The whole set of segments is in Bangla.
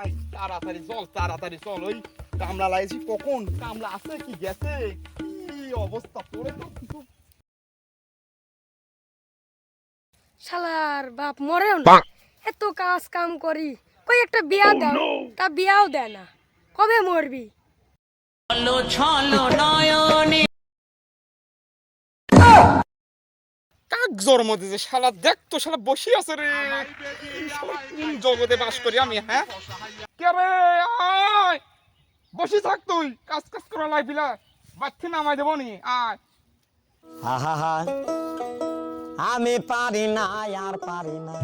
আয় তাড়াতাড়ি চল তাড়াতাড়ি চল ওই কামলা লাইছি কখন? কামলা আছে কি গেছে? কি অবস্থা পরে তো? কিছু শালার বাপ মরেও না। এত কাজ কাম করি কই একটা বিয়া দাও তা বিয়াও দেয় না। কবে মরবি? কাক জন্ম দিয়েছে শালা দেখ তো শালা বসে আছে রে। কোন জগতে বাস করি আমি হ্যাঁ? কে রে? আয়! বসে থাক তুই কাজ কাজ করা লাগবিলা বাচ্চা নামাই দেবো নি আয়। আমি পারি না আর পারি না।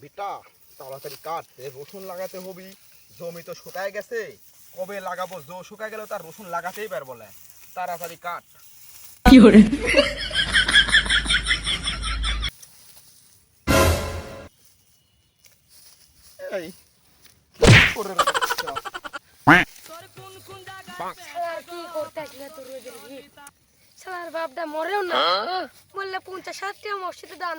বেটা তাড়াতাড়ি কাট রসুন লাগাতে হবি। জমি তো শুকায় গেছে। কবে লাগাবো? জো শুকায় গেলে তার রসুন লাগাতেই পার বলে তাড়াতাড়ি কাট। এই করে কি ভিড়? বাপটা মরেও না। বললে পঞ্চাশ ষাট টাকা মসজিদে দান